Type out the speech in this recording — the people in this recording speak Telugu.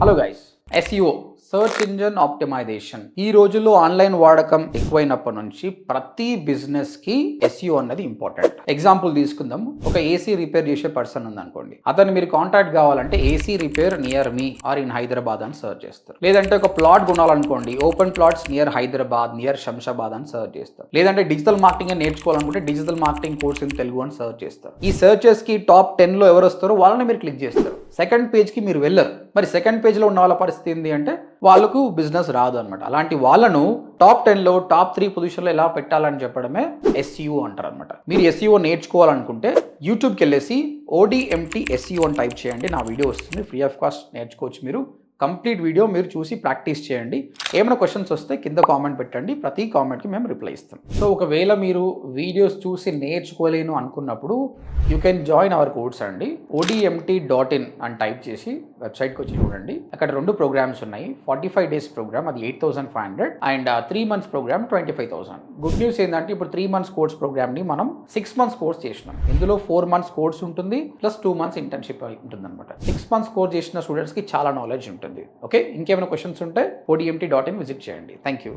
Hello guys S search engine optimisation. ఈ రోజుల్లో ఆన్లైన్ వాడకం ఎక్కువైనప్పటి నుంచి ప్రతి బిజినెస్కి ఎస్యూ అన్నది ఇంపార్టెంట్ ఎగ్జాంపుల్ తీసుకుందాం. ఒక ఏసీ రిపేర్ చేసే పర్సన్ ఉందనుకోండి. అతను మీరు కాంటాక్ట్ కావాలంటే AC repair near me or in Hyderabad అని సర్చ్ చేస్తారు. లేదంటే ఒక plot కొనాలనుకోండి open plots near Hyderabad near Shamshabad అని సర్చ్ చేస్తారు. లేదంటే డిజిటల్ మార్కెటింగ్ అని నేర్చుకోవాలనుకుంటే digital marketing course in Telugu అని సర్చ్ చేస్తారు. ఈ సర్చెస్కి టాప్ టెన్లో ఎవరు వస్తారో వాళ్ళని మీరు క్లిక్ చేస్తారు. సెకండ్ పేజ్కి మీరు వెళ్ళరు. మరి సెకండ్ పేజ్లో ఉన్న వాళ్ళ పరిస్థితి ఏంటి అంటే వాళ్ళకు బిజినెస్ రాదు అనమాట అలాంటి వాళ్ళను టాప్ టెన్లో టాప్ త్రీ పొజిషన్లో ఎలా పెట్టాలని చెప్పడమే ఎస్ఈఓ అంటారు అనమాట మీరు ఎస్ఈఓ నేర్చుకోవాలనుకుంటే యూట్యూబ్కి వెళ్ళేసి ఓడిఎంటీ ఎస్ఈఓ అని టైప్ చేయండి. నా వీడియో వస్తుంది. ఫ్రీ ఆఫ్ కాస్ట్ నేర్చుకోవచ్చు మీరు. కంప్లీట్ వీడియో మీరు చూసి ప్రాక్టీస్ చేయండి. ఏమైనా క్వశ్చన్స్ వస్తే కింద కామెంట్ పెట్టండి. ప్రతి కామెంట్కి మేము రిప్లై ఇస్తాం. సో ఒకవేళ మీరు వీడియోస్ చూసి నేర్చుకోలేను అనుకున్నప్పుడు you can join our course అండి. ఓడిఎంటీ డాట్ ఇన్ అని టైప్ చేసి వెబ్సైట్కి వచ్చి చూడండి. అక్కడ రెండు ప్రోగ్రామ్స్ ఉన్నాయి. ఫార్టీ ఫైవ్ డేస్ ప్రోగ్రామ్ అది eight thousand five hundred and three months programme twenty five thousand. Good news ఏంటంటే ఇప్పుడు త్రీ మంత్స్ కోర్స్ ప్రోగ్రామ్ని మనం సిక్స్ మంత్స్ కోర్స్ చేసినాం. ఇందులో ఫోర్ మంత్స్ కోర్స్ ఉంటుంది ప్లస్ టూ మంత్స్ ఇంటర్న్షిప్ ఉంటుంది అనమాట సిక్స్ మంత్స్ కోర్స్ చేసిన స్టూడెంట్స్కి చాలా నాలెడ్జ్ ఉంటుంది. ఓకే? ఇంకేమైనా క్వశ్చన్స్ ఉంటే ఓడిఎంటీ డాట్ ఇన్ విజిట్ చేయండి. Thank you